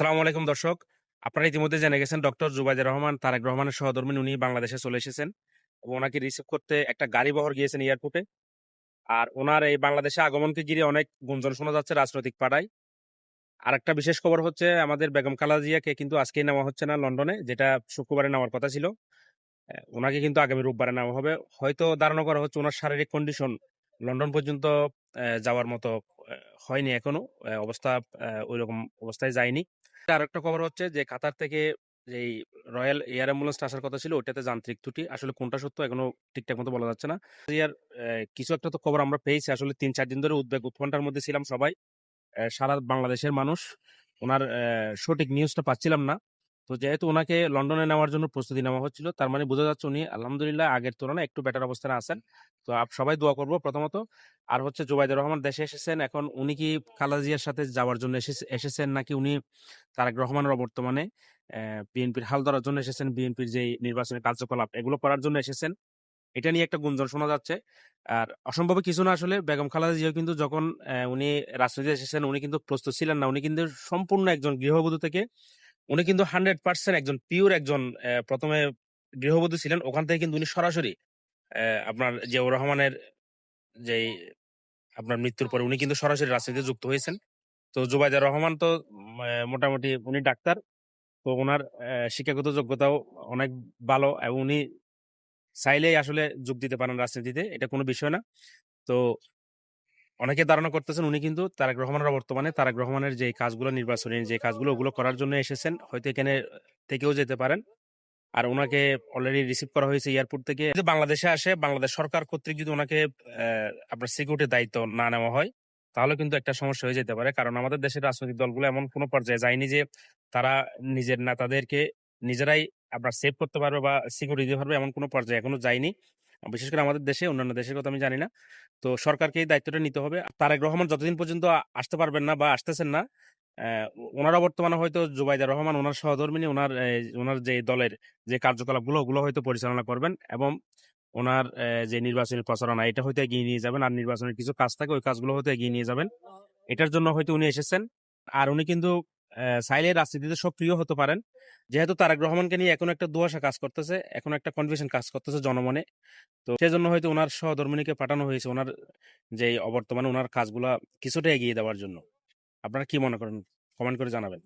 আসসালামু আলাইকুম দর্শক। আপনারা ইতিমধ্যে জেনে গেছেন ডক্টর জুবাইদুর রহমান, তারেক রহমানের সহধর্মিনী, উনি বাংলাদেশে চলে এসেছেন এবং ওনাকে রিসিভ করতে একটা গাড়ি বহর গিয়েছেন এয়ারপোর্টে আর ওনার এই বাংলাদেশে আগমনকে ঘিরে অনেক গুঞ্জন শোনা যাচ্ছে রাজনৈতিক পাড়ায়। আর একটা বিশেষ খবর হচ্ছে, আমাদের বেগম খালাজিয়াকে কিন্তু আজকেই নেওয়া হচ্ছে না লন্ডনে, যেটা শুক্রবারে নেওয়ার কথা ছিল। ওনাকে কিন্তু আগামী রোববারে নেওয়া হবে। হয়তো ধারণা করা হচ্ছে ওনার শারীরিক কন্ডিশন লন্ডন পর্যন্ত যাওয়ার মতো হয়নি এখনও। অবস্থা ওই রকম অবস্থায় যায়নি। আর একটা খবর হচ্ছে যে, কাতার থেকে এই রয়্যাল এয়ার অ্যাম্বুলেন্স আসার কথা ছিল ওটাতে যান্ত্রিক ত্রুটি। আসলে কোনটা সত্য এখনও ঠিকঠাক মতো বলা যাচ্ছে না। ইয়ার কিছু একটা তো খবর আমরা পেয়েছি। আসলে তিন, চার দিন ধরে উদ্বেগ উৎকণ্ঠার মধ্যে ছিলাম সবাই। সারা বাংলাদেশের মানুষ। ওনার সঠিক নিউজটা পাচ্ছিলাম না। তো যেহেতু ওনাকে লন্ডনে নেওয়ার জন্য প্রস্তুতি নেওয়া হচ্ছিল, তার মানে বোঝা যাচ্ছে উনি আলহামদুলিল্লাহ আগের তুলনায় একটু বেটার অবস্থানে আছেন। তো আপ, সবাই দোয়া করব প্রথমত। আর হচ্ছে জুবাইদুর রহমান দেশে এসেছেন, এখন উনি কি খালাজিয়ার সাথে যাওয়ার জন্য এসেছে- এসেছেন নাকি উনি তারেক রহমানের বর্তমানে বিএনপির হাল ধরার জন্য এসেছেন, বিএনপির যে নির্বাচনী কার্যকলাপ এগুলো করার জন্য এসেছেন? এটা নিয়ে একটা গুঞ্জন শোনা যাচ্ছে। আর অসম্ভব কিছু না আসলে, বেগম খালেদা জিয়া কিন্তু যখন উনি রাজনীতিতে এসেছেন, উনি কিন্তু প্রস্তুত ছিলেন না। উনি কিন্তু সম্পূর্ণ একজন গৃহবধূ থেকে উনি কিন্তু হান্ড্রেড পার্সেন্ট একজন পিওর একজন প্রথমে গৃহবধূ ছিলেন। ওখান থেকে কিন্তু উনি সরাসরি আপনার জিয়াউর রহমানের যে আপনার মৃত্যুর পরে উনি কিন্তু সরাসরি রাজনীতিতে যুক্ত হয়েছেন। তো জুবাইদুর রহমান তো মোটামুটি উনি ডাক্তার। তো ওনার শিক্ষাগত যোগ্যতাও অনেক ভালো এবং উনি চাইলেই আসলে যোগ দিতে পারেন রাজনীতিতে, এটা কোনো বিষয় না। তো অনেকে ধারণা করতেছেন উনি কিন্তু তারেক রহমানের বর্তমানে, তারেক রহমানের যে কাজগুলো নির্বাচনী, যে কাজগুলো ওগুলো করার জন্য এসেছেন, হয়তো এখানে থেকেও যেতে পারেন। আর ওনাকে অলরেডি রিসিভ করা হয়েছে এয়ারপোর্ট থেকে। যদি বাংলাদেশে আসে, বাংলাদেশ সরকার কর্তৃক যদি ওনাকে আপনার সিকিউরিটির দায়িত্ব না নেওয়া হয়, তাহলে কিন্তু একটা সমস্যা হয়ে যেতে পারে। কারণ আমাদের দেশের রাজনৈতিক দলগুলো এমন কোনো পর্যায়ে যায়নি যে তারা নিজের নেতাদেরকে নিজেরাই আপনার সেভ করতে পারবে বা সিকিউরিটি দিতে পারবে, এমন কোনো পর্যায়ে এখনও যায়নি। বিশেষ করে আমাদের দেশে, অন্যান্য দেশের কথা আমি জানি না। তো সরকারকে এই দায়িত্বটা নিতে হবে। তারেক রহমান যতদিন পর্যন্ত আসতে পারবেন না বা আসতেছেন না ওনারা বর্তমানে হয়তো জুবাইদা রহমান, ওনার সহধর্মিনী, ওনার ওনার যে দলের যে কার্যকলাপগুলো, ওগুলো হয়তো পরিচালনা করবেন এবং ওনার যে নির্বাচনী প্রচারণা, এটা হয়তো এগিয়ে নিয়ে যাবেন। আর নির্বাচনের কিছু কাজ থাকে, ওই কাজগুলো হয়তো এগিয়ে নিয়ে যাবেন। এটার জন্য হয়তো উনি এসেছেন। আর উনি কিন্তু চাইলে রাজনীতিতে সক্রিয় হতে পারেন। যেহেতু তারেক রহমানকে নিয়ে এখন একটা দুয়াশা কাজ করতেছে, এখন একটা কনফিউশন কাজ করতেছে জনমনে। তো সেই জন্য হয়তো ওনার সহধর্মিনীকে পাঠানো হয়েছে ওনার যে অবর্তমানে ওনার কাজগুলা কিছুটা এগিয়ে দেওয়ার জন্য। আপনারা কি মনে করেন? কমেন্ট করে জানাবেন।